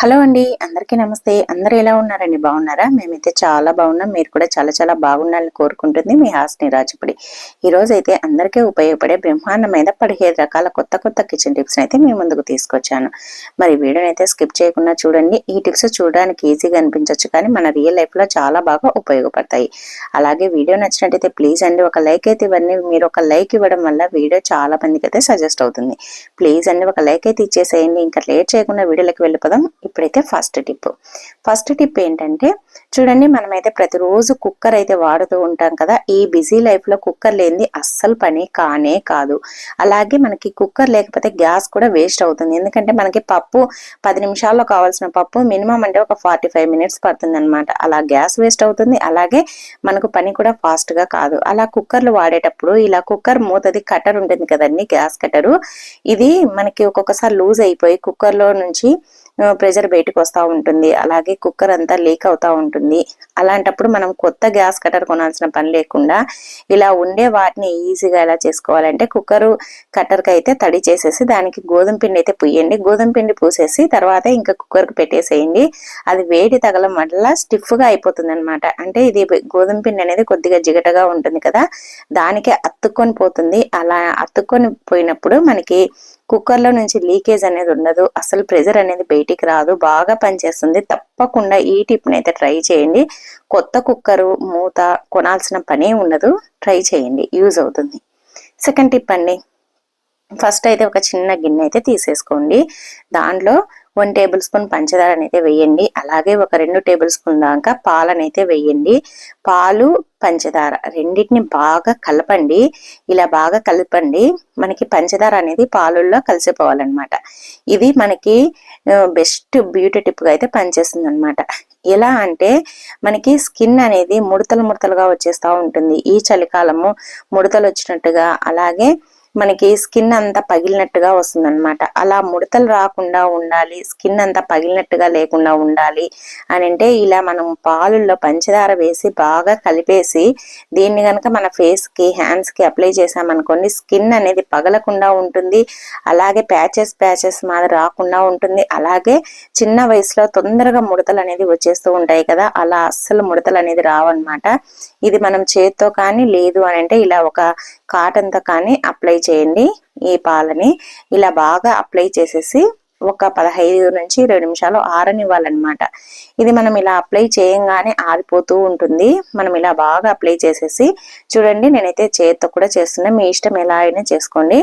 Hello అండి అందరికీ నమస్తే. అందరు ఎలా ఉన్నారండి? బాగున్నారా? మేమైతే చాలా బాగున్నాం. మీరు కూడా చాలా చాలా బాగుండాలని కోరుకుంటుంది మీ హాస్ని రాజపుడి. ఈ రోజు అయితే అందరికీ ఉపయోగపడే బ్రహ్మాండమైన పదిహేడు రకాల కొత్త కొత్త కిచెన్ టిప్స్ అయితే మీ ముందుకు తీసుకొచ్చాను. మరి వీడియోని అయితే స్కిప్ చేయకుండా చూడండి. ఈ టిప్స్ చూడడానికి ఈజీగా అనిపించవచ్చు కానీ మన రియల్ లైఫ్లో చాలా బాగా ఉపయోగపడతాయి. అలాగే వీడియో నచ్చినట్టయితే ప్లీజ్ అండి ఒక లైక్ అయితే ఇవన్నీ మీరు ఒక లైక్ ఇవ్వడం వల్ల వీడియో చాలా మందికి అయితే సజెస్ట్ అవుతుంది. ప్లీజ్ అండి ఒక లైక్ అయితే ఇచ్చేసేయండి. ఇంకా లేట్ చేయకుండా వీడియోలోకి వెళ్ళిపోదాం. ఇప్పుడైతే ఫస్ట్ టిప్ ఫస్ట్ టిప్ ఏంటంటే చూడండి మనమైతే ప్రతిరోజు కుక్కర్ అయితే వాడుతూ ఉంటాం కదా ఈ బిజీ లైఫ్లో కుక్కర్ లేనిది అస్సలు పని కానే కాదు. అలాగే మనకి కుక్కర్ లేకపోతే గ్యాస్ కూడా వేస్ట్ అవుతుంది. ఎందుకంటే మనకి పప్పు పది నిమిషాల్లో కావాల్సిన పప్పు మినిమం అంటే ఒక ఫార్టీ ఫైవ్ మినిట్స్ పడుతుంది అనమాట అలా గ్యాస్ వేస్ట్ అవుతుంది. అలాగే మనకు పని కూడా ఫాస్ట్గా కాదు. అలా కుక్కర్లు వాడేటప్పుడు ఇలా కుక్కర్ మూతది కట్టర్ ఉంటుంది కదండి గ్యాస్ కట్టరు ఇది మనకి ఒక్కొక్కసారి లూజ్ అయిపోయి కుక్కర్లో నుంచి ప్రెషర్ బయటకు వస్తూ ఉంటుంది. అలాగే కుక్కర్ అంతా లీక్ అవుతూ ఉంటుంది. అలాంటప్పుడు మనం కొత్త గ్యాస్ కట్టర్ కొనాల్సిన పని లేకుండా ఇలా ఉండే వాటిని ఈజీగా ఎలా చేసుకోవాలంటే కుక్కరు కట్టర్కి అయితే తడి చేసేసి దానికి గోధుమ పిండి అయితే పుయ్యండి. గోధుమ పిండి పూసేసి తర్వాత ఇంకా కుక్కర్కి పెట్టేసేయండి. అది వేడి తగలం వల్ల స్టిఫ్గా అయిపోతుంది అనమాట అంటే ఇది గోధుమ పిండి అనేది కొద్దిగా జిగటగా ఉంటుంది కదా దానికి అత్తుకొని పోతుంది. అలా అత్తుకొని పోయినప్పుడు మనకి కుక్కర్లో నుంచి లీకేజ్ అనేది ఉండదు. అసలు ప్రెజర్ అనేది బయటికి రాదు. బాగా పనిచేస్తుంది. తప్పకుండా ఈ టిప్ని అయితే ట్రై చేయండి. కొత్త కుక్కరు మూత కొనాల్సిన పనే ఉండదు. ట్రై చేయండి. యూజ్ అవుతుంది. సెకండ్ టిప్ అండి. ఫస్ట్ అయితే ఒక చిన్న గిన్నె అయితే తీసేసుకోండి. దాంట్లో వన్ టేబుల్ స్పూన్ పంచదార అయితే వేయండి. అలాగే ఒక రెండు టేబుల్ స్పూన్ దాకా పాలనైతే వేయండి. పాలు పంచదార రెండింటిని బాగా కలపండి. ఇలా బాగా కలపండి. మనకి పంచదార అనేది పాలల్లో కలిసిపోవాలన్నమాట. ఇది మనకి బెస్ట్ బ్యూటీ టిప్గా అయితే పనిచేస్తుంది అనమాట ఎలా అంటే మనకి స్కిన్ అనేది ముడతలు ముడతలుగా వచ్చేస్తూ ఉంటుంది. ఈ చలికాలము ముడతలు వచ్చినట్టుగా అలాగే మనకి స్కిన్ అంతా పగిలినట్టుగా వస్తుందన్నమాట. అలా ముడతలు రాకుండా ఉండాలి స్కిన్ అంతా పగిలినట్టుగా లేకుండా ఉండాలి అని అంటే ఇలా మనం పాలుల్లో పంచదార వేసి బాగా కలిపేసి దీన్ని కనుక మన ఫేస్కి హ్యాండ్స్కి అప్లై చేసామనుకోండి స్కిన్ అనేది పగలకుండా ఉంటుంది. అలాగే ప్యాచెస్ ప్యాచెస్ మాది రాకుండా ఉంటుంది. అలాగే చిన్న వయసులో తొందరగా ముడతలు అనేది వచ్చేస్తూ ఉంటాయి కదా అలా అస్సలు ముడతలు అనేది రావన్నమాట. ఇది మనం చేత్తో కానీ లేదు అని అంటే ఇలా ఒక కాటన్తో కానీ అప్లై చేయండి ఈ పాలని. ఇలా బాగా అప్లై చేసేసి ఒక పదహైదు నుంచి ఇరవై నిమిషాలు ఆరనివ్వాలన్నమాట. ఇది మనం ఇలా అప్లై చేయంగానే ఆరిపోతూ ఉంటుంది. మనం ఇలా బాగా అప్లై చేసేసి చూడండి నేనైతే చేత్తో కూడా చేస్తున్నా. మీ ఇష్టం ఎలా అయినా చేసుకోండి.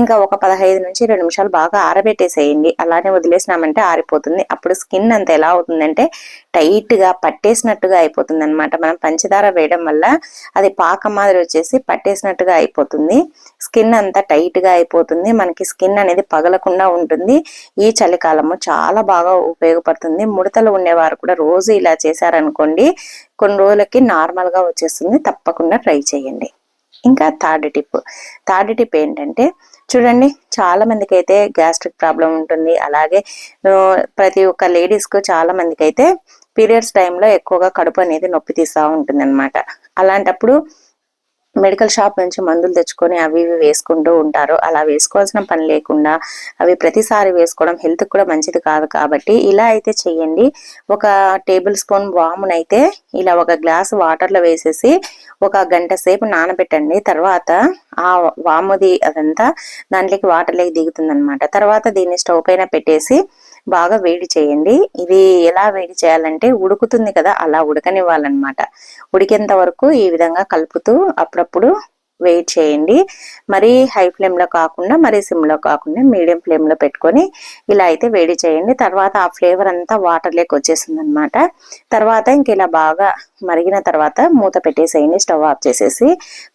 ఇంకా ఒక పదహైదు నుంచి ఇరవై నిమిషాలు బాగా ఆరబెట్టేసేయండి. అలానే వదిలేసినామంటే ఆరిపోతుంది. అప్పుడు స్కిన్ అంత ఎలా అవుతుందంటే టైట్గా పట్టేసినట్టుగా అయిపోతుంది అనమాట మనం పంచదార వేయడం వల్ల అది పాక మాదిరి వచ్చేసి పట్టేసినట్టుగా అయిపోతుంది. స్కిన్ అంతా టైట్గా అయిపోతుంది. మనకి స్కిన్ అనేది పగలకుండా ఉంటుంది. ఈ చలికాలము చాలా బాగా ఉపయోగపడుతుంది. ముడతలు ఉండేవారు కూడా రోజు ఇలా చేశారనుకోండి కొన్ని రోజులకి నార్మల్గా వచ్చేస్తుంది. తప్పకుండా ట్రై చేయండి. ఇంకా థర్డ్ టిప్. థర్డ్ టిప్ ఏంటంటే చూడండి చాలా మందికి అయితే గ్యాస్ట్రిక్ ప్రాబ్లం ఉంటుంది. అలాగే ప్రతి ఒక్క లేడీస్కు చాలా మందికి అయితే పీరియడ్స్ టైంలో ఎక్కువగా కడుపు అనేది నొప్పి తీస్తూ ఉంటుంది అనమాట అలాంటప్పుడు మెడికల్ షాప్ నుంచి మందులు తెచ్చుకొని అవి ఇవి వేసుకుంటూ ఉంటారు. అలా వేసుకోవాల్సిన పని లేకుండా అవి ప్రతిసారి వేసుకోవడం హెల్త్ కూడా మంచిది కాదు కాబట్టి ఇలా అయితే చేయండి. ఒక టేబుల్ స్పూన్ వామునైతే ఇలా ఒక గ్లాస్ వాటర్లో వేసేసి ఒక గంట సేపు నానబెట్టండి. తర్వాత ఆ వాముది అదంతా దాంట్లోకి వాటర్లోకి దిగుతుంది అనమాట తర్వాత దీన్ని స్టవ్ పైన పెట్టేసి బాగా వేడి చేయండి. ఇది ఎలా వేడి చేయాలంటే ఉడుకుతుంది కదా అలా ఉడకనివ్వాలన్నమాట. ఉడికేంత వరకు ఈ విధంగా కలుపుతూ అప్పుడప్పుడు వెయిట్ చేయండి. మరి హై ఫ్లేమ్లో కాకుండా మరి సిమ్లో కాకుండా మీడియం ఫ్లేమ్లో పెట్టుకొని ఇలా అయితే వేడి చేయండి. తర్వాత ఆ ఫ్లేవర్ అంతా వాటర్ లేక వచ్చేసింది అనమాట తర్వాత ఇంక ఇలా బాగా మరిగిన తర్వాత మూత పెట్టేసేయండి స్టవ్ ఆఫ్ చేసేసి.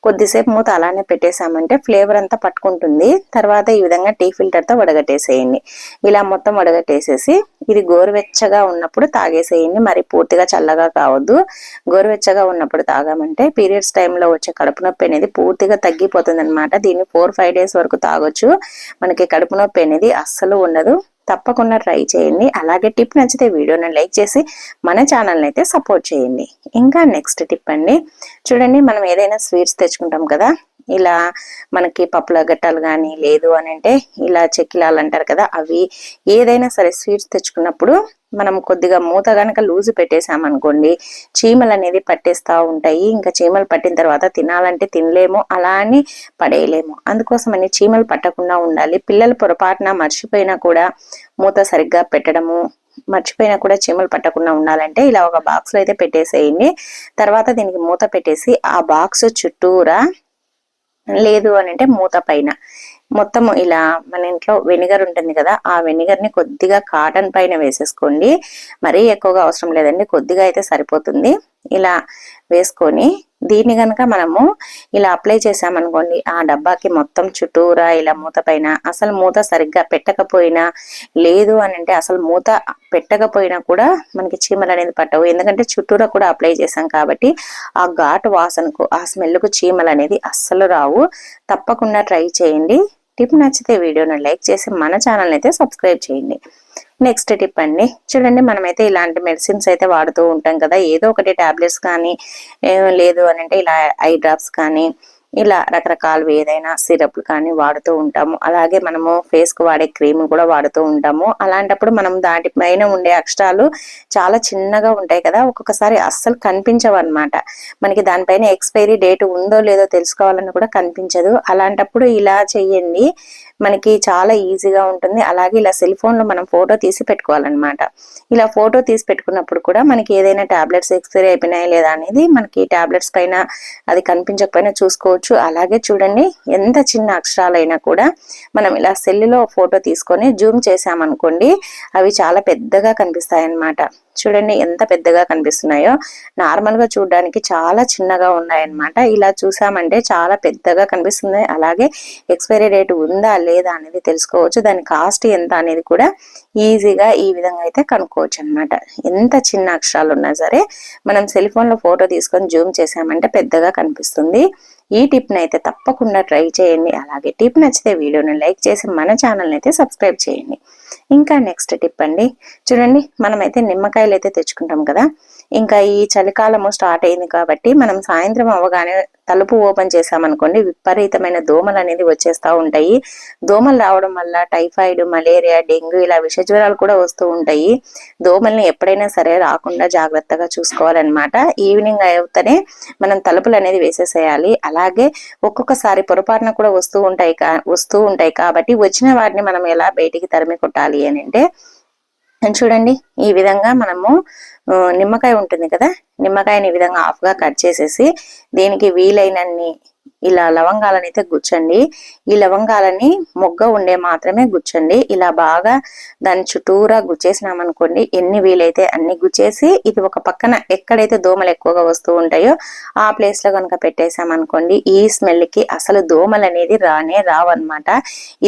కొద్దిసేపు మూత అలానే పెట్టేసామంటే ఫ్లేవర్ అంతా పట్టుకుంటుంది. తర్వాత ఈ విధంగా టీ ఫిల్టర్తో వడగట్టేసేయండి. ఇలా మొత్తం వడగట్టేసేసి ఇది గోరువెచ్చగా ఉన్నప్పుడు తాగేసేయండి. మరి పూర్తిగా చల్లగా కావద్దు. గోరువెచ్చగా ఉన్నప్పుడు తాగామంటే పీరియడ్స్ టైంలో వచ్చే కడుపు నొప్పి అనేది పూర్తిగా తగ్గిపోతుంది అనమాట దీన్ని ఫోర్ ఫైవ్ డేస్ వరకు తాగొచ్చు. మనకి కడుపు నొప్పి అనేది అస్సలు ఉండదు. తప్పకుండా ట్రై చేయండి. అలాగే టిప్ నచ్చితే వీడియోని లైక్ చేసి మన ఛానల్ని అయితే సపోర్ట్ చేయండి. ఇంకా నెక్స్ట్ టిప్ అండి. చూడండి మనం ఏదైనా స్వీట్స్ తెచ్చుకుంటాం కదా ఇలా మనకి పప్పుల గట్టాలు కానీ లేదు అని అంటే ఇలా చెక్కిలాలు అంటారు కదా అవి ఏదైనా సరే స్వీట్స్ తెచ్చుకున్నప్పుడు మనం కొద్దిగా మూత కనుక లూజు పెట్టేసామనుకోండి చీమలు అనేది పట్టేస్తూ ఉంటాయి. ఇంకా చీమలు పట్టిన తర్వాత తినాలంటే తినలేము అలా అని పడేయలేము. అందుకోసమని చీమలు పట్టకుండా ఉండాలి. పిల్లలు పొరపాటున మర్చిపోయినా కూడా మూత సరిగ్గా పెట్టడము మర్చిపోయినా కూడా చీమలు పట్టకుండా ఉండాలంటే ఇలా ఒక బాక్స్లో అయితే పెట్టేసేయండి. తర్వాత దీనికి మూత పెట్టేసి ఆ బాక్స్ చుట్టూరా లేదు అని అంటే మూత పైన. మొత్తం ఇలా మన ఇంట్లో వెనిగర్ ఉంటుంది కదా ఆ వెనిగర్ని కొద్దిగా కాటన్ పైన వేసేసుకోండి. మరీ ఎక్కువగా అవసరం లేదండి కొద్దిగా అయితే సరిపోతుంది. ఇలా వేసుకొని దీన్ని గనక మనము ఇలా అప్లై చేసామనుకోండి ఆ డబ్బాకి మొత్తం చుట్టూరా ఇలా మూత పైన అసలు మూత సరిగ్గా పెట్టకపోయినా లేదు అని అంటే అసలు మూత పెట్టకపోయినా కూడా మనకి చీమలు అనేది పట్టవు. ఎందుకంటే చుట్టూరా కూడా అప్లై చేసాం కాబట్టి ఆ ఘాటు వాసనకు ఆ స్మెల్కు చీమలు అనేది అస్సలు రావు. తప్పకుండా ట్రై చేయండి. టిప్ నచ్చితే వీడియోను లైక్ చేసి మన ఛానల్ అయితే సబ్స్క్రైబ్ చేయండి. నెక్స్ట్ టిప్ అండి. చూడండి మనమైతే ఇలాంటి మెడిసిన్స్ అయితే వాడుతూ ఉంటాం కదా. ఏదో ఒకటి టాబ్లెట్స్ కానీ లేదు అని అంటే ఇలా ఐ డ్రాప్స్ కానీ ఇలా రకరకాలు ఏదైనా సిరప్లు కానీ వాడుతూ ఉంటాము. అలాగే మనము ఫేస్కు వాడే క్రీమ్ కూడా వాడుతూ ఉంటాము. అలాంటప్పుడు మనం దాటి పైన ఉండే అక్షరాలు చాలా చిన్నగా ఉంటాయి కదా ఒక్కొక్కసారి అస్సలు కనిపించవు అనమాట మనకి దానిపైన ఎక్స్పైరీ డేట్ ఉందో లేదో తెలుసుకోవాలని కూడా కనిపించదు. అలాంటప్పుడు ఇలా చెయ్యండి. మనకి చాలా ఈజీగా ఉంటుంది. అలాగే ఇలా సెల్ ఫోన్లో మనం ఫోటో తీసి పెట్టుకోవాలన్నమాట. ఇలా ఫోటో తీసి పెట్టుకున్నప్పుడు కూడా మనకి ఏదైనా టాబ్లెట్స్ ఎక్స్పైరీ అయిపోయినాయి లేదా అనేది మనకి టాబ్లెట్స్ పైన అది కనిపించకపోయినా చూసుకోవచ్చు. అలాగే చూడండి ఎంత చిన్న అక్షరాలైనా కూడా మనం ఇలా సెల్లులో ఫోటో తీసుకొని జూమ్ చేసామనుకోండి అవి చాలా పెద్దగా కనిపిస్తాయి అన్నమాట చూడండి ఎంత పెద్దగా కనిపిస్తున్నాయో. నార్మల్గా చూడడానికి చాలా చిన్నగా ఉన్నాయన్నమాట. ఇలా చూసామంటే చాలా పెద్దగా కనిపిస్తుంది. అలాగే ఎక్స్పైరీ డేట్ ఉందా లేదా అనేది తెలుసుకోవచ్చు. దాని కాస్ట్ ఎంత అనేది కూడా ఈజీగా ఈ విధంగా అయితే కనుక్కోవచ్చు అనమాట ఎంత చిన్న అక్షరాలు ఉన్నా సరే మనం సెల్ ఫోన్లో ఫోటో తీసుకొని జూమ్ చేసామంటే పెద్దగా కనిపిస్తుంది. ఈ టిప్ అయితే తప్పకుండా ట్రై చేయండి. అలాగే టిప్ నచ్చితే వీడియోని లైక్ చేసి మన ఛానల్ని అయితే సబ్స్క్రైబ్ చేయండి. ఇంకా నెక్స్ట్ టిప్ అండి. చూడండి మనమైతే నిమ్మకాయలు అయితే తెచ్చుకుంటాం కదా. ఇంకా ఈ చలికాలము స్టార్ట్ అయింది కాబట్టి మనం సాయంత్రం అవ్వగానే తలుపు ఓపెన్ చేసామనుకోండి విపరీతమైన దోమలు అనేది వచ్చేస్తూ ఉంటాయి. దోమలు రావడం వల్ల టైఫాయిడ్ మలేరియా డెంగ్యూ ఇలా విష జ్వరాలు కూడా వస్తూ ఉంటాయి. దోమల్ని ఎప్పుడైనా సరే రాకుండా జాగ్రత్తగా చూసుకోవాలన్నమాట. ఈవినింగ్ అవుతానే మనం తలుపులు అనేది వేసేసేయాలి. అలాగే ఒక్కొక్కసారి పొరపాటున కూడా వస్తూ ఉంటాయి వస్తూ ఉంటాయి కాబట్టి వచ్చిన వాటిని మనం ఎలా బయటికి తరిమి కొట్టాలి అని అంటే చూడండి ఈ విధంగా మనము నిమ్మకాయ ఉంటుంది కదా నిమ్మకాయని ఈ విధంగా హాఫ్గా కట్ చేసేసి దీనికి వీలైనన్ని ఇలా లవంగాలను అయితే గుచ్చండి. ఈ లవంగాలని మొగ్గ ఉండే మాత్రమే గుచ్చండి. ఇలా బాగా దాని చుట్టూరా గుచ్చేసినామనుకోండి ఎన్ని వీలైతే అన్ని గుచ్చేసి ఇది ఒక పక్కన ఎక్కడైతే దోమలు ఎక్కువగా వస్తూ ఉంటాయో ఆ ప్లేస్లో కనుక పెట్టేసామనుకోండి ఈ స్మెల్కి అసలు దోమలు అనేది రానే రావన్నమాట.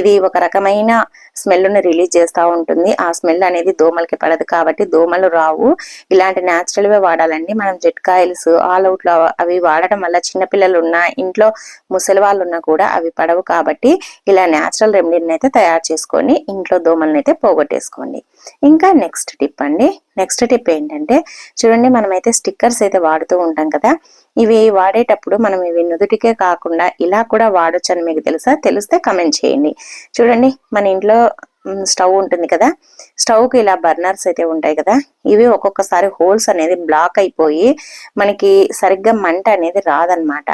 ఇది ఒక రకమైన స్మెల్ని రిలీజ్ చేస్తూ ఉంటుంది. ఆ స్మెల్ అనేది దోమలకి పడదు కాబట్టి దోమలు రావు. ఇలాంటి న్యాచురల్వే వాడాలండి. మనం జెట్ కాయిల్స్ ఆల్ అవుట్ అవి వాడటం వల్ల చిన్నపిల్లలు ఉన్నా ఇంట్లో ముసలి వాళ్ళు ఉన్నా కూడా అవి పడవు కాబట్టి ఇలా న్యాచురల్ రెమెడీని అయితే తయారు చేసుకొని ఇంట్లో దోమలను అయితే పోగొట్టేసుకోండి. ఇంకా నెక్స్ట్ టిప్ అండి. నెక్స్ట్ టిప్ ఏంటంటే చూడండి మనమైతే స్టిక్కర్స్ అయితే వాడుతూ ఉంటాం కదా ఇవి వాడేటప్పుడు మనం ఇవి నుదుటికే కాకుండా ఇలా కూడా వాడొచ్చు అని మీకు తెలుసా? తెలిస్తే కమెంట్ చేయండి. చూడండి మన ఇంట్లో స్టవ్ ఉంటుంది కదా. స్టవ్కి ఇలా బర్నర్స్ అయితే ఉంటాయి కదా. ఇవి ఒక్కొక్కసారి హోల్స్ అనేది బ్లాక్ అయిపోయి మనకి సరిగ్గా మంట అనేది రాదనమాట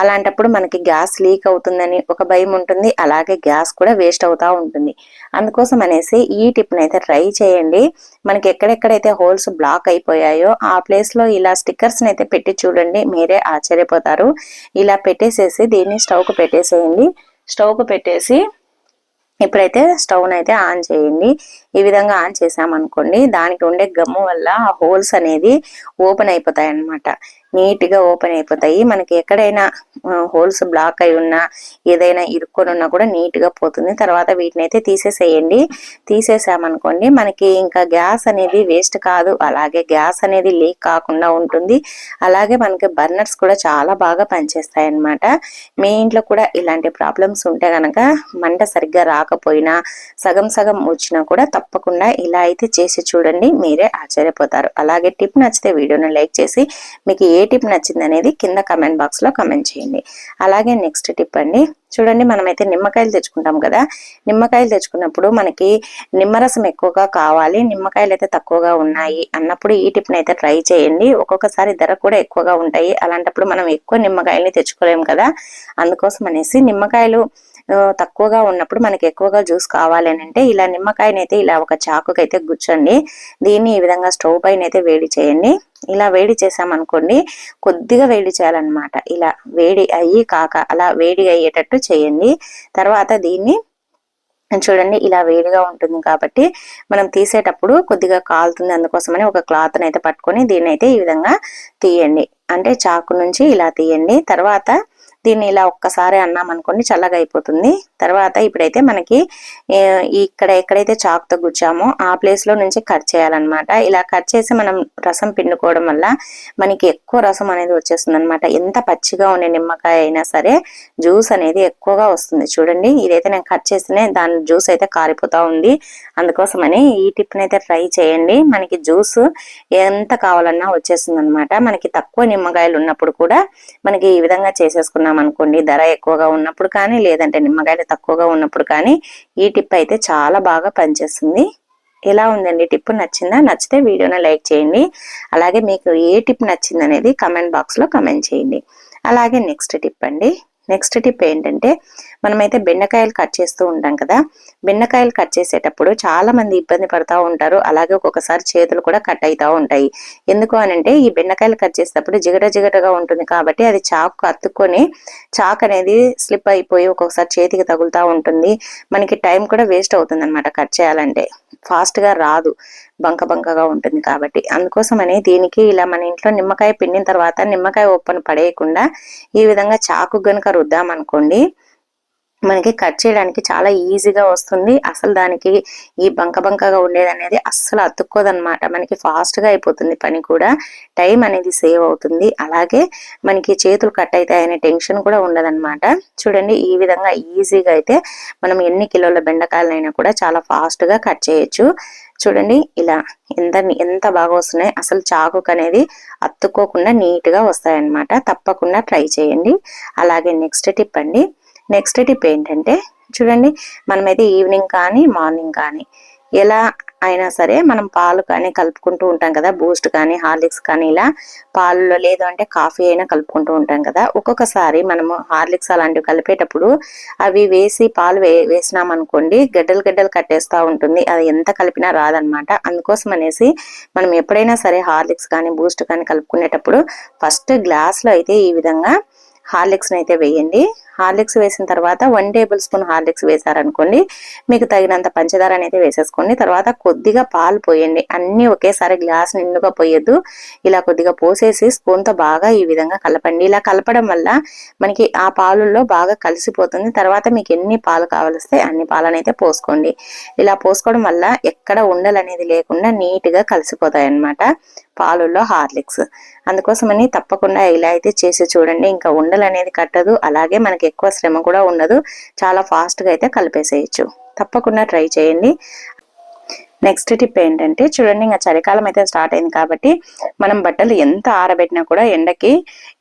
అలాంటప్పుడు మనకి గ్యాస్ లీక్ అవుతుందని ఒక భయం ఉంటుంది. అలాగే గ్యాస్ కూడా వేస్ట్ అవుతూ ఉంటుంది. అందుకోసం అనేసి ఈ టిప్ని అయితే ట్రై చేయండి. మనకి ఎక్కడెక్కడైతే హోల్స్ బ్లాక్ అయిపోయాయో ఆ ప్లేస్లో ఇలా స్టిక్కర్స్ని అయితే పెట్టి చూడండి. మీరే ఆశ్చర్యపోతారు. ఇలా పెట్టేసేసి దీన్ని స్టవ్కు పెట్టేసేయండి. స్టవ్కు పెట్టేసి ఇప్పుడైతే స్టవ్ అయితే ఆన్ చేయండి. ఈ విధంగా ఆన్ చేసామనుకోండి దానికి ఉండే గమ్ము వల్ల ఆ హోల్స్ అనేది ఓపెన్ అయిపోతాయి అన్నమాట నీట్గా ఓపెన్ అయిపోతాయి. మనకి ఎక్కడైనా హోల్స్ బ్లాక్ అయి ఉన్నా ఏదైనా ఇరుక్కొని ఉన్నా కూడా నీట్గా పోతుంది. తర్వాత వీటిని అయితే తీసేసేయండి. తీసేసామనుకోండి మనకి ఇంకా గ్యాస్ అనేది వేస్ట్ కాదు. అలాగే గ్యాస్ అనేది లీక్ కాకుండా ఉంటుంది. అలాగే మనకి బర్నర్స్ కూడా చాలా బాగా పనిచేస్తాయి అన్నమాట మీ ఇంట్లో కూడా ఇలాంటి ప్రాబ్లమ్స్ ఉంటే గనక మంట సరిగ్గా రాకపోయినా సగం సగం వచ్చినా కూడా తప్పకుండా ఇలా అయితే చేసి చూడండి మీరే ఆశ్చర్యపోతారు. అలాగే టిప్ నచ్చితే వీడియోను లైక్ చేసి మీకు ఏ టిప్ నచ్చింది అనేది కింద కమెంట్ బాక్స్లో కమెంట్ చేయండి. అలాగే నెక్స్ట్ టిప్ అండి చూడండి మనమైతే నిమ్మకాయలు తెచ్చుకుంటాం కదా నిమ్మకాయలు తెచ్చుకున్నప్పుడు మనకి నిమ్మరసం ఎక్కువగా కావాలి నిమ్మకాయలు అయితే తక్కువగా ఉన్నాయి అన్నప్పుడు ఈ టిప్ని అయితే ట్రై చేయండి. ఒక్కొక్కసారి ధర కూడా ఎక్కువగా ఉంటాయి అలాంటప్పుడు మనం ఎక్కువ నిమ్మకాయల్ని తెచ్చుకోలేము కదా అందుకోసం అనేసి నిమ్మకాయలు తక్కువగా ఉన్నప్పుడు మనకి ఎక్కువగా జ్యూస్ కావాలి అంటే ఇలా నిమ్మకాయనైతే ఇలా ఒక చాకుకైతే గుచ్చండి. దీన్ని ఈ విధంగా స్టవ్ పైన అయితే వేడి చేయండి. ఇలా వేడి చేసామనుకోండి కొద్దిగా వేడి చేయాలన్నమాట. ఇలా వేడి అయ్యి కాక అలా వేడి అయ్యేటట్టు చేయండి. తర్వాత దీన్ని చూడండి ఇలా వేడిగా ఉంటుంది కాబట్టి మనం తీసేటప్పుడు కొద్దిగా కాలుతుంది అందుకోసమని ఒక క్లాత్ని అయితే పట్టుకొని దీన్ని అయితే ఈ విధంగా తీయండి. అంటే చాకు నుంచి ఇలా తీయండి. తర్వాత దీన్ని ఇలా ఒక్కసారి అన్నాం అనుకోండి చల్లగా అయిపోతుంది. తర్వాత ఇప్పుడైతే మనకి ఇక్కడ ఎక్కడైతే చాకుతో గుచ్చామో ఆ ప్లేస్లో నుంచి కట్ చేయాలన్నమాట. ఇలా కట్ చేసి మనం రసం పిండుకోవడం వల్ల మనకి ఎక్కువ రసం అనేది వచ్చేస్తుంది అనమాట ఎంత పచ్చిగా ఉండే నిమ్మకాయ అయినా సరే జ్యూస్ అనేది ఎక్కువగా వస్తుంది. చూడండి ఇదైతే నేను కట్ చేస్తేనే దాని జ్యూస్ అయితే కారిపోతా ఉంది. అందుకోసమని ఈ టిప్ని అయితే ట్రై చేయండి. మనకి జ్యూస్ ఎంత కావాలన్నా వచ్చేస్తుంది అనమాట మనకి తక్కువ నిమ్మకాయలు ఉన్నప్పుడు కూడా మనకి ఈ విధంగా చేసేసుకున్నాం అనుకోండి ధర ఎక్కువగా ఉన్నప్పుడు కానీ లేదంటే నిమ్మకాయలు తక్కువగా ఉన్నప్పుడు కానీ ఈ టిప్ అయితే చాలా బాగా పనిచేస్తుంది. ఎలా ఉందండి? టిప్ నచ్చిందా? నచ్చితే వీడియోని లైక్ చేయండి. అలాగే మీకు ఏ టిప్ నచ్చింది అనేది కమెంట్ బాక్స్లో కమెంట్ చేయండి. అలాగే నెక్స్ట్ టిప్ అండి. నెక్స్ట్ టిప్ ఏంటంటే మనమైతే బెండకాయలు కట్ చేస్తూ ఉంటాం కదా. బెండకాయలు కట్ చేసేటప్పుడు చాలా మంది ఇబ్బంది పడతా ఉంటారు. అలాగే ఒక్కొక్కసారి చేతులు కూడా కట్ అవుతూ ఉంటాయి. ఎందుకు అనంటే ఈ బెండకాయలు కట్ చేసేటప్పుడు జిగట జిగటగా ఉంటుంది కాబట్టి అది చాకు అత్తుకొని చాక్ అనేది స్లిప్ అయిపోయి ఒక్కొక్కసారి చేతికి తగులుతూ ఉంటుంది. మనకి టైం కూడా వేస్ట్ అవుతుంది అనమాట కట్ చేయాలంటే ఫాస్ట్గా రాదు. బంక బంకగా ఉంటుంది కాబట్టి. అందుకోసమని దీనికి ఇలా మన ఇంట్లో నిమ్మకాయ పిండిన తర్వాత నిమ్మకాయ ఉప్పను పడేయకుండా ఈ విధంగా చాకు గనుక రుద్దామనుకోండి మనకి కట్ చేయడానికి చాలా ఈజీగా వస్తుంది. అసలు దానికి ఈ బంక బంకగా ఉండేది అనేది అస్సలు అతుక్కోదనమాట మనకి ఫాస్ట్గా అయిపోతుంది పని కూడా. టైం అనేది సేవ్ అవుతుంది. అలాగే మనకి చేతులు కట్ అవుతాయనే టెన్షన్ కూడా ఉండదన్నమాట. చూడండి ఈ విధంగా ఈజీగా అయితే మనం ఎన్ని కిలోల బెండకాయలైనా కూడా చాలా ఫాస్ట్గా కట్ చేయొచ్చు. చూడండి ఇలా ఎంత ఎంత బాగా వస్తున్నాయి. అసలు చాకుకు అనేది అత్తుకోకుండా నీట్గా వస్తాయన్నమాట. తప్పకుండా ట్రై చేయండి. అలాగే నెక్స్ట్ టిప్ అండి. నెక్స్ట్ టిప్ ఏంటంటే చూడండి మనమైతే ఈవినింగ్ కానీ మార్నింగ్ కానీ ఎలా అయినా సరే మనం పాలు కానీ కలుపుకుంటూ ఉంటాం కదా బూస్ట్ కానీ హార్లిక్స్ కానీ ఇలా పాలలో లేదు అంటే కాఫీ అయినా కలుపుకుంటూ ఉంటాం కదా ఒక్కొక్కసారి మనము హార్లిక్స్ అలాంటివి కలిపేటప్పుడు అవి వేసి పాలు వే వేసినామనుకోండి గడ్డలు గడ్డలు కట్టేస్తూ ఉంటుంది అది ఎంత కలిపినా రాదనమాట. అందుకోసం అనేసి మనం ఎప్పుడైనా సరే హార్లిక్స్ కానీ బూస్ట్ కానీ కలుపుకునేటప్పుడు ఫస్ట్ గ్లాస్లో అయితే ఈ విధంగా హార్లిక్స్ని అయితే వేయండి. హార్లిక్స్ వేసిన తర్వాత వన్ టేబుల్ స్పూన్ హార్లిక్స్ వేసారనుకోండి మీకు తగినంత పంచదార అనేది వేసేసుకోండి. తర్వాత కొద్దిగా పాలు పోయండి. అన్ని ఒకేసారి గ్లాస్ నిండుగా పోయొద్దు. ఇలా కొద్దిగా పోసేసి స్పూన్తో బాగా ఈ విధంగా కలపండి. ఇలా కలపడం వల్ల మనకి ఆ పాలుల్లో బాగా కలిసిపోతుంది. తర్వాత మీకు ఎన్ని పాలు కావలిస్తే అన్ని పాలనైతే పోసుకోండి. ఇలా పోసుకోవడం వల్ల ఎక్కడ ఉండలనేది లేకుండా నీట్గా కలిసిపోతాయి అన్నమాట పాలుల్లో హార్లిక్స్. అందుకోసమని తప్పకుండా ఇలా అయితే చేసి చూడండి. ఇంకా ఉండలు అనేది కట్టదు. అలాగే మనకి ఎక్కువ శ్రమ కూడా ఉండదు. చాలా ఫాస్ట్గా అయితే కలిపేసేయచ్చు. తప్పకుండా ట్రై చేయండి. నెక్స్ట్ టిప్ ఏంటంటే చూడండి ఇంకా చలికాలం అయితే స్టార్ట్ అయింది కాబట్టి మనం బట్టలు ఎంత ఆరబెట్టినా కూడా ఎండకి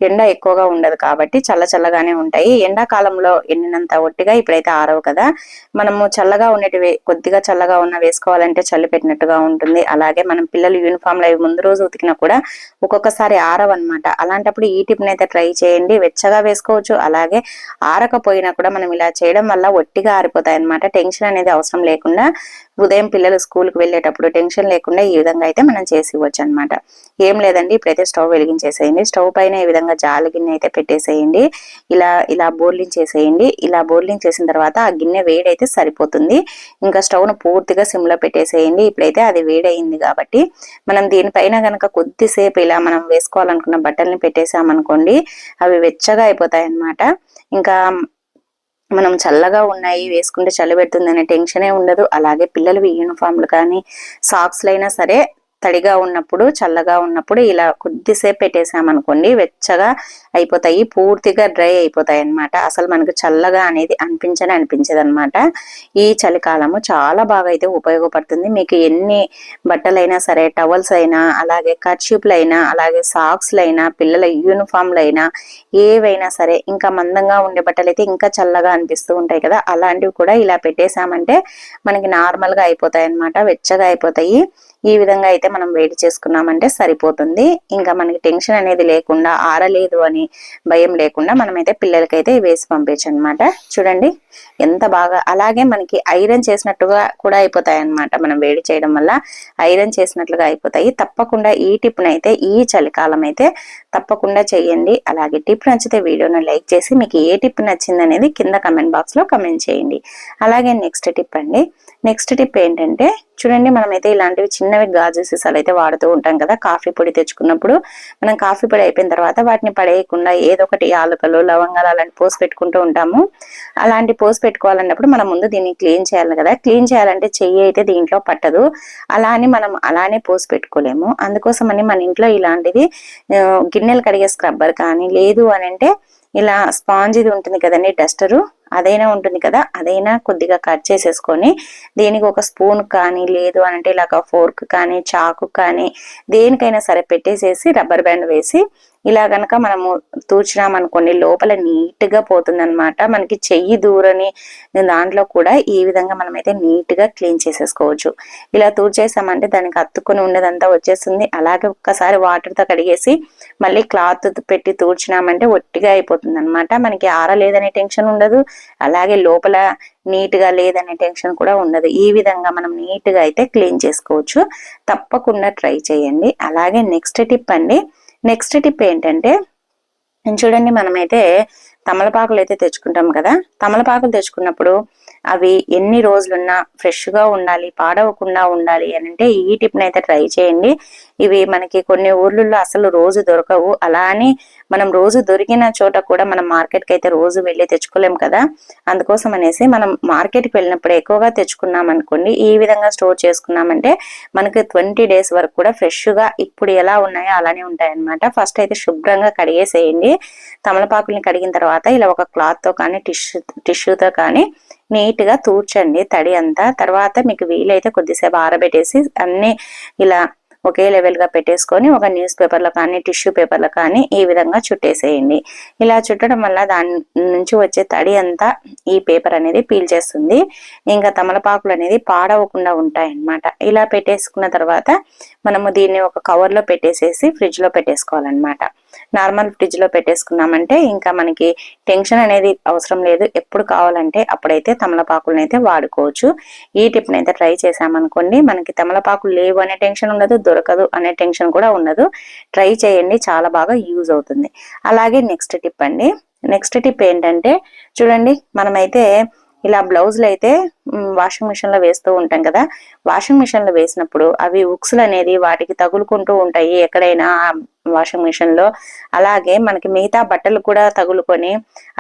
ఎండ ఎక్కువగా ఉండదు కాబట్టి చల్ల చల్లగానే ఉంటాయి. ఎండాకాలంలో ఎండినంత ఒట్టిగా ఇప్పుడైతే ఆరవు కదా. మనము చల్లగా ఉండేటివి కొద్దిగా చల్లగా ఉన్న వేసుకోవాలంటే చల్లి పెట్టినట్టుగా ఉంటుంది. అలాగే మనం పిల్లలు యూనిఫామ్లు అవి ముందు రోజు ఉతికినా కూడా ఒక్కొక్కసారి ఆరవు అనమాట అలాంటప్పుడు ఈ టిప్ని అయితే ట్రై చేయండి. వెచ్చగా వేసుకోవచ్చు. అలాగే ఆరకపోయినా కూడా మనం ఇలా చేయడం వల్ల ఒట్టిగా ఆరిపోతాయి అనమాట టెన్షన్ అనేది అవసరం లేకుండా ఉదయం పిల్లలు స్కూల్ స్కూల్కి వెళ్ళేటప్పుడు టెన్షన్ లేకుండా ఈ విధంగా అయితే మనం చేసి ఇవ్వచ్చు అనమాట ఏం లేదండి ఇప్పుడైతే స్టవ్ వెలిగించేసేయండి. స్టవ్ పైన ఈ విధంగా జాలి గిన్నె అయితే పెట్టేసేయండి. ఇలా ఇలా బోర్లింగ్ చేసేయండి. ఇలా బోర్లింగ్ చేసిన తర్వాత ఆ గిన్నె వేడైతే సరిపోతుంది. ఇంకా స్టవ్ను పూర్తిగా సిమ్లో పెట్టేసేయండి. ఇప్పుడైతే అది వేడయింది కాబట్టి మనం దీనిపైన కనుక కొద్దిసేపు ఇలా మనం వేసుకోవాలనుకున్న బట్టల్ని పెట్టేసామనుకోండి అవి వెచ్చగా అయిపోతాయి అన్నమాట ఇంకా మనం చల్లగా ఉన్నాయి వేసుకుంటే చలి పెడుతుంది అనే టెన్షనే ఉండదు. అలాగే పిల్లలు యూనిఫామ్లు కానీ సాక్స్లు అయినా సరే తడిగా ఉన్నప్పుడు చల్లగా ఉన్నప్పుడు ఇలా కొద్దిసేపు పెట్టేసామనుకోండి వెచ్చగా అయిపోతాయి పూర్తిగా డ్రై అయిపోతాయి అనమాట అసలు మనకు చల్లగా అనేది అనిపించని అనిపించదు అనమాట ఈ చలికాలము చాలా బాగా అయితే ఉపయోగపడుతుంది. మీకు ఎన్ని బట్టలైనా సరే టవల్స్ అయినా అలాగే కర్చీప్లు అయినా అలాగే సాక్స్లు అయినా పిల్లల యూనిఫామ్లు అయినా ఏవైనా సరే ఇంకా మందంగా ఉండే బట్టలు అయితే ఇంకా చల్లగా అనిపిస్తూ ఉంటాయి కదా. అలాంటివి కూడా ఇలా పెట్టేశామంటే మనకి నార్మల్గా అయిపోతాయి అనమాట వెచ్చగా అయిపోతాయి. ఈ విధంగా అయితే మనం వేడి చేసుకున్నామంటే సరిపోతుంది. ఇంకా మనకి టెన్షన్ అనేది లేకుండా ఆరలేదు అని భయం లేకుండా మనమైతే పిల్లలకైతే వేసి పంపించు అనమాట చూడండి ఎంత బాగా అలాగే మనకి ఐరన్ చేసినట్టుగా కూడా అయిపోతాయి అనమాట మనం వేడి చేయడం వల్ల. ఐరన్ చేసినట్లుగా అయిపోతాయి. తప్పకుండా ఈ టిప్నైతే ఈ చలికాలం అయితే తప్పకుండా చేయండి. అలాగే టిప్ నచ్చితే వీడియోను లైక్ చేసి మీకు ఏ టిప్ నచ్చింది అనేది కింద కమెంట్ బాక్స్లో కమెంట్ చేయండి. అలాగే నెక్స్ట్ టిప్ అండి. నెక్స్ట్ టిప్ ఏంటంటే చూడండి మనమైతే ఇలాంటివి చిన్నవి గాజు సీసాలు అయితే వాడుతూ ఉంటాం కదా కాఫీ పొడి తెచ్చుకున్నప్పుడు. మనం కాఫీ పొడి అయిపోయిన తర్వాత వాటిని పడేయకుండా ఏదో ఒకటి ఆలుకలు లవంగాలు అలాంటి పోసి పెట్టుకుంటూ ఉంటాము. అలాంటి పోసి పెట్టుకోవాలన్నప్పుడు మనం ముందు దీన్ని క్లీన్ చేయాలి కదా. క్లీన్ చేయాలంటే చెయ్యి అయితే దీంట్లో పట్టదు. అలా అని మనం అలానే పోసి పెట్టుకోలేము. అందుకోసమని మన ఇంట్లో ఇలాంటిది గిన్నెలు కడిగే స్క్రబ్బర్ కానీ లేదు అని అంటే ఇలా స్పాంజ్ ఇది ఉంటుంది కదండి డస్టరు అదైనా ఉంటుంది కదా అదైనా కొద్దిగా కట్ చేసేసుకొని దీనికి ఒక స్పూన్ కానీ లేదు అని అంటే ఇలాగ ఫోర్క్ కానీ చాకు కానీ దేనికైనా సరే పెట్టేసేసి రబ్బర్ బ్యాండ్ వేసి ఇలా గనక మనము తూచినామనుకోండి లోపల నీట్గా పోతుంది అనమాట మనకి చెయ్యి దూరని దాంట్లో కూడా ఈ విధంగా మనమైతే నీట్గా క్లీన్ చేసేసుకోవచ్చు. ఇలా తూర్చేసామంటే దానికి అత్తుకొని ఉండేదంతా వచ్చేస్తుంది. అలాగే ఒక్కసారి వాటర్తో కడిగేసి మళ్ళీ క్లాత్ పెట్టి తూర్చినామంటే ఒట్టిగా అయిపోతుంది అనమాట మనకి ఆరలేదనే టెన్షన్ ఉండదు. అలాగే లోపల నీట్గా లేదనే టెన్షన్ కూడా ఉండదు. ఈ విధంగా మనం నీట్గా అయితే క్లీన్ చేసుకోవచ్చు. తప్పకుండా ట్రై చేయండి. అలాగే నెక్స్ట్ టిప్ అండి నెక్స్ట్ టిప్ ఏంటంటే చూడండి మనమైతే తమలపాకులు అయితే తెచ్చుకుంటాం కదా. తమలపాకులు తెచ్చుకున్నప్పుడు అవి ఎన్ని రోజులున్నా ఫ్రెష్గా ఉండాలి పాడవకుండా ఉండాలి అని అంటే ఈ టిప్ని అయితే ట్రై చేయండి. ఇవి మనకి కొన్ని ఊర్లలో అసలు రోజు దొరకవు. అలా అని మనం రోజు దొరికిన చోట కూడా మనం మార్కెట్కి అయితే రోజు వెళ్ళి తెచ్చుకోలేం కదా. అందుకోసం అనేసి మనం మార్కెట్కి వెళ్ళినప్పుడు ఎక్కువగా తెచ్చుకున్నాం అనుకోండి ఈ విధంగా స్టోర్ చేసుకున్నామంటే మనకి ట్వంటీ డేస్ వరకు కూడా ఫ్రెష్గా ఇప్పుడు ఎలా ఉన్నాయో అలానే ఉంటాయన్నమాట. ఫస్ట్ అయితే శుభ్రంగా కడిగేసేయండి. తమలపాకుల్ని కడిగిన తర్వాత ఇలా ఒక క్లాత్తో కానీ టిష్యూ టిష్యూతో కానీ నీట్గా తూర్చండి తడి అంతా. తర్వాత మీకు వీలైతే కొద్దిసేపు ఆరబెట్టేసి అన్ని ఇలా ఒకే లెవెల్గా పెట్టేసుకొని ఒక న్యూస్ పేపర్లో కానీ టిష్యూ పేపర్లో కానీ ఈ విధంగా చుట్టేసేయండి. ఇలా చుట్టడం వల్ల దాని నుంచి వచ్చే తడి అంతా ఈ పేపర్ అనేది పీల్చేస్తుంది ఇంకా తమలపాకులు అనేది పాడవకుండా ఉంటాయన్నమాట. ఇలా పెట్టేసుకున్న తర్వాత మనము దీన్ని ఒక కవర్లో పెట్టేసేసి ఫ్రిడ్జ్లో పెట్టేసుకోవాలన్నమాట. నార్మల్ ఫ్రిడ్జ్లో పెట్టేసుకున్నామంటే ఇంకా మనకి టెన్షన్ అనేది అవసరం లేదు. ఎప్పుడు కావాలంటే అప్పుడైతే తమలపాకులను అయితే వాడుకోవచ్చు. ఈ టిప్ అయితే ట్రై చేసామనుకోండి మనకి తమలపాకులు లేవు అనే టెన్షన్ ఉండదు దొరకదు అనే టెన్షన్ కూడా ఉండదు. ట్రై చేయండి చాలా బాగా యూజ్ అవుతుంది. అలాగే నెక్స్ట్ టిప్ అండి. నెక్స్ట్ టిప్ ఏంటంటే చూడండి మనమైతే ఇలా బ్లౌజులు అయితే వాషింగ్ మిషన్లో వేస్తూ ఉంటాం కదా. వాషింగ్ మిషన్లో వేసినప్పుడు అవి ఉక్సులు అనేది వాటికి తగులుకుంటూ ఉంటాయి ఎక్కడైనా వాషింగ్ మిషన్లో. అలాగే మనకి మిగతా బట్టలు కూడా తగులుకొని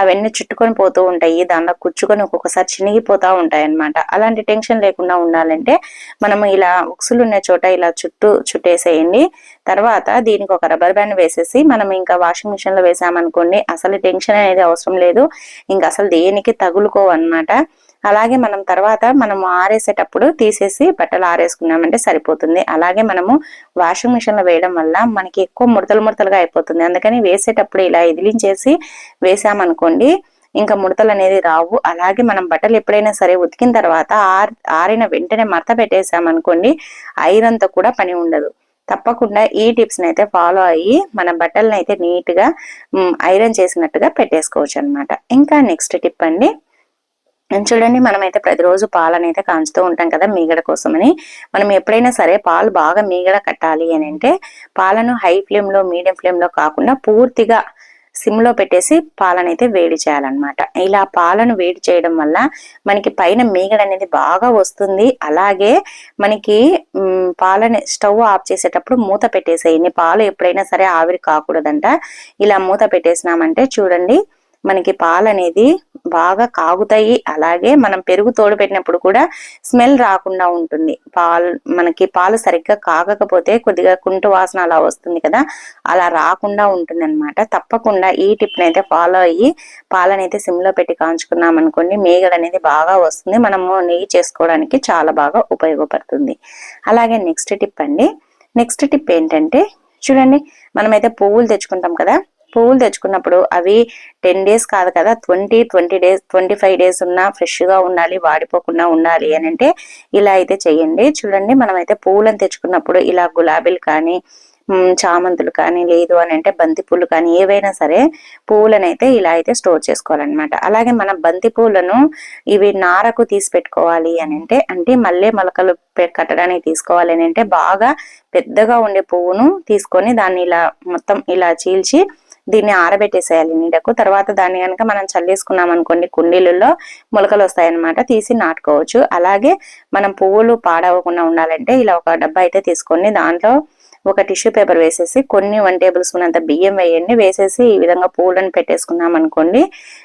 అవన్నీ చుట్టుకొని పోతూ ఉంటాయి. దానిలో కుచ్చుకొని ఒక్కొక్కసారి చినిగిపోతూ ఉంటాయి అనమాట అలాంటి టెన్షన్ లేకుండా ఉండాలంటే మనం ఇలా ఉక్సులు ఉన్న చోట ఇలా చుట్టూ చుట్టేసేయండి. తర్వాత దీనికి ఒక రబ్బర్ బ్యాండ్ వేసేసి మనం ఇంకా వాషింగ్ మిషన్లో వేసామనుకోండి అసలు టెన్షన్ అనేది అవసరం లేదు. ఇంకా అసలు దేనికి తగులుకోవన్నమాట అలాగే మనం తర్వాత మనం ఆరేసేటప్పుడు తీసేసి బట్టలు ఆరేసుకున్నామంటే సరిపోతుంది. అలాగే మనము వాషింగ్ మిషన్లో వేయడం వల్ల మనకి ఎక్కువ ముడతలు ముడతలుగా అయిపోతుంది. అందుకని వేసేటప్పుడు ఇలా ఎదిలించేసి వేసామనుకోండి ఇంకా ముడతలు అనేది రావు. అలాగే మనం బట్టలు ఎప్పుడైనా సరే ఉతికిన తర్వాత ఆరిన వెంటనే మడత పెట్టేసామనుకోండి ఐరన్తో కూడా పని ఉండదు. తప్పకుండా ఈ టిప్స్ని అయితే ఫాలో అయ్యి మన బట్టలను అయితే నీట్గా ఐరన్ చేసినట్టుగా పెట్టేసుకోవచ్చు అనమాట ఇంకా నెక్స్ట్ టిప్ అండి. చూడండి మనమైతే ప్రతిరోజు పాలనైతే అయితే కాంచుతూ ఉంటాం కదా మీగడ కోసమని. మనం ఎప్పుడైనా సరే పాలు బాగా మీగడ కట్టాలి అని అంటే పాలను హై ఫ్లేమ్లో మీడియం ఫ్లేమ్లో కాకుండా పూర్తిగా సిమ్లో పెట్టేసి పాలనైతే వేడి చేయాలన్నమాట. ఇలా పాలను వేడి చేయడం వల్ల మనకి పైన మీగడ అనేది బాగా వస్తుంది. అలాగే మనకి పాలని స్టవ్ ఆఫ్ చేసేటప్పుడు మూత పెట్టేసేయండి పాలు ఎప్పుడైనా సరే ఆవిరి కాకూడదంట. ఇలా మూత పెట్టేసినామంటే చూడండి మనకి పాలు అనేది బాగా కాగుతాయి. అలాగే మనం పెరుగు తోడు పెట్టినప్పుడు కూడా స్మెల్ రాకుండా ఉంటుంది. పాలు మనకి పాలు సరిగ్గా కాగకపోతే కొద్దిగా కుంటు వాసన అలా వస్తుంది కదా అలా రాకుండా ఉంటుంది అనమాట తప్పకుండా ఈ టిప్ని అయితే ఫాలో అయ్యి పాలనైతే సిమ్లో పెట్టి కాంచుకున్నాం అనుకోండి మేగడ అనేది బాగా వస్తుంది. మనము నెయ్యి చేసుకోవడానికి చాలా బాగా ఉపయోగపడుతుంది. అలాగే నెక్స్ట్ టిప్ అండి. నెక్స్ట్ టిప్ ఏంటంటే చూడండి మనమైతే పువ్వులు తెచ్చుకుంటాం కదా పువ్వులు తెచ్చుకున్నప్పుడు అవి టెన్ డేస్ కాదు కదా twenty twenty days twenty five days ఉన్నా ఫ్రెష్గా ఉండాలి వాడిపోకుండా ఉండాలి అని అంటే ఇలా అయితే చేయండి. చూడండి మనమైతే పువ్వులను తెచ్చుకున్నప్పుడు ఇలా గులాబీలు కానీ చామంతులు కానీ లేదు అని అంటే బంతి పూలు కానీ ఏవైనా సరే పువ్వులనైతే అయితే ఇలా అయితే స్టోర్ చేసుకోవాలన్నమాట. అలాగే మన బంతి పూలను ఇవి నారకు తీసి పెట్టుకోవాలి అని అంటే అంటే మళ్ళీ మొలకలు కట్టడానికి తీసుకోవాలి అని అంటే బాగా పెద్దగా ఉండే పువ్వును తీసుకొని దాన్ని ఇలా మొత్తం ఇలా చీల్చి దీన్ని ఆరబెట్టేసేయాలి నీడకు. తర్వాత దాన్ని కనుక మనం చల్లేసుకున్నాం అనుకోండి కుండీలలో మొలకలు వస్తాయన్నమాట తీసి నాటుకోవచ్చు. అలాగే మనం పువ్వులు పాడవకుండా ఉండాలంటే ఇలా ఒక డబ్బా అయితే తీసుకొని దాంట్లో ఒక టిష్యూ పేపర్ వేసేసి కొన్ని వన్ టేబుల్ స్పూన్ అంత బియ్యం వేయండి. వేసేసి ఈ విధంగా పువ్వులను పెట్టేసుకున్నాం అనుకోండి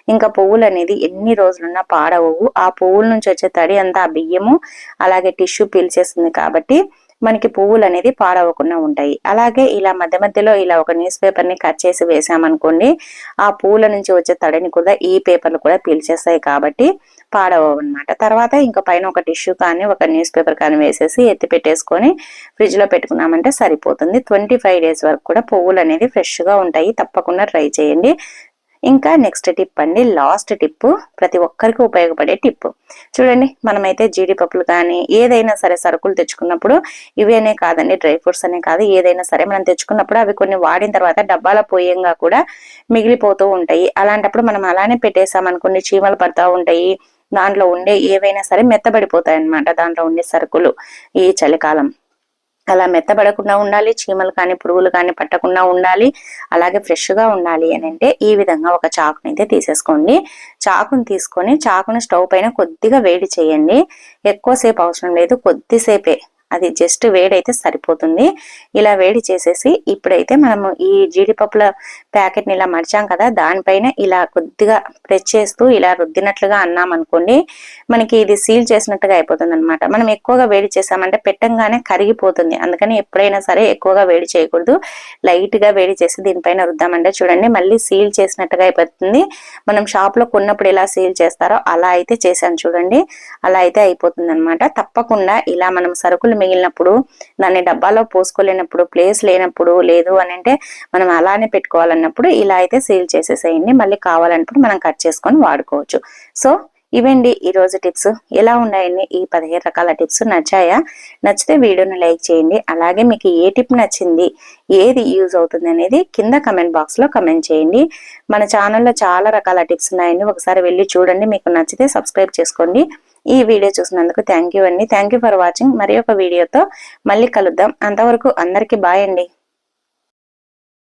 ఇంకా పువ్వులు అనేది ఎన్ని రోజులున్నా పాడవు ఆ పువ్వుల నుంచి వచ్చే తడి అంతా ఆ బియ్యము అలాగే టిష్యూ పీల్చేస్తుంది కాబట్టి మనకి పువ్వులు అనేది పాడవకుండా ఉంటాయి. అలాగే ఇలా మధ్య మధ్యలో ఇలా ఒక న్యూస్ పేపర్ని కట్ చేసి వేసామనుకోండి ఆ పువ్వుల నుంచి వచ్చే తడిని కూడా ఈ పేపర్లు కూడా పీల్చేస్తాయి కాబట్టి పాడవవు అనమాట తర్వాత ఇంకా పైన ఒక టిష్యూ కానీ ఒక న్యూస్ పేపర్ కానీ వేసేసి ఎత్తి పెట్టేసుకొని ఫ్రిడ్జ్లో పెట్టుకున్నామంటే సరిపోతుంది. ట్వంటీ ఫైవ్ డేస్ వరకు కూడా పువ్వులు అనేది ఫ్రెష్గా ఉంటాయి. తప్పకుండా ట్రై చేయండి. ఇంకా నెక్స్ట్ టిప్ అండి లాస్ట్ టిప్ ప్రతి ఒక్కరికి ఉపయోగపడే టిప్ చూడండి మనమైతే జీడిపప్పులు కానీ ఏదైనా సరే సరుకులు తెచ్చుకున్నప్పుడు ఇవేనే కాదండి డ్రై ఫ్రూట్స్ అనే కాదు ఏదైనా సరే మనం తెచ్చుకున్నప్పుడు అవి కొన్ని వాడిన తర్వాత డబ్బాల పోయంగా కూడా మిగిలిపోతూ ఉంటాయి. అలాంటప్పుడు మనం అలానే పెట్టేసామనుకోండి చీమలు పడతా ఉంటాయి దాంట్లో ఉండే ఏవైనా సరే మెత్తబడిపోతాయి అన్నమాట దాంట్లో ఉండే సరుకులు ఈ చలికాలం. అలా మెత్తబడకుండా ఉండాలి చీమలు కానీ పురుగులు కానీ పట్టకుండా ఉండాలి అలాగే ఫ్రెష్గా ఉండాలి అని అంటే ఈ విధంగా ఒక చాకుని అయితే తీసేసుకోండి. చాకుని తీసుకొని చాకుని స్టవ్ పైన కొద్దిగా వేడి చేయండి. ఎక్కువసేపు అవసరం లేదు కొద్దిసేపే అది జస్ట్ వేడైతే సరిపోతుంది. ఇలా వేడి చేసేసి ఇప్పుడైతే మనము ఈ జీడిపప్పుల ప్యాకెట్ని ఇలా మర్చాం కదా దానిపైన ఇలా కొద్దిగా ప్రెస్ చేస్తూ ఇలా రుద్దినట్లుగా అన్నాం అనుకోండి మనకి ఇది సీల్ చేసినట్టుగా అయిపోతుంది అనమాట మనం ఎక్కువగా వేడి చేసామంటే పెట్టంగానే కరిగిపోతుంది. అందుకని ఎప్పుడైనా సరే ఎక్కువగా వేడి చేయకూడదు. లైట్గా వేడి చేసి దీనిపైన రుద్దామంటే చూడండి మళ్ళీ సీల్ చేసినట్టుగా అయిపోతుంది. మనం షాప్లో కొన్నప్పుడు ఎలా సీల్ చేస్తారో అలా అయితే చేశాను చూడండి. అలా అయితే అయిపోతుంది అనమాట తప్పకుండా ఇలా మనం సరుకులు మిగిలినప్పుడు దాన్ని డబ్బాలో పోసుకోలేనప్పుడు ప్లేస్ లేనప్పుడు లేదు అని అంటే మనం అలానే పెట్టుకోవాలన్నప్పుడు ఇలా అయితే సీల్ చేసేసేయండి. మళ్ళీ కావాలన్నప్పుడు మనం కట్ చేసుకొని వాడుకోవచ్చు. సో ఇవండి ఈ రోజు టిప్స్ ఎలా ఉన్నాయండి ఈ పదిహేను రకాల టిప్స్ నచ్చాయా? నచ్చితే వీడియోని లైక్ చేయండి. అలాగే మీకు ఏ టిప్ నచ్చింది? ఏది యూజ్ అవుతుంది అనేది కింద కమెంట్ బాక్స్లో కమెంట్ చేయండి. మన ఛానల్లో చాలా రకాల టిప్స్ ఉన్నాయండి. ఒకసారి వెళ్ళి చూడండి. మీకు నచ్చితే సబ్స్క్రైబ్ చేసుకోండి. ఈ వీడియో చూసినందుకు థ్యాంక్ యూ అండి. థ్యాంక్ యూ ఫర్ వాచింగ్ మరి ఒక వీడియోతో మళ్ళీ కలుద్దాం. అంతవరకు అందరికీ బాయ్ అండి.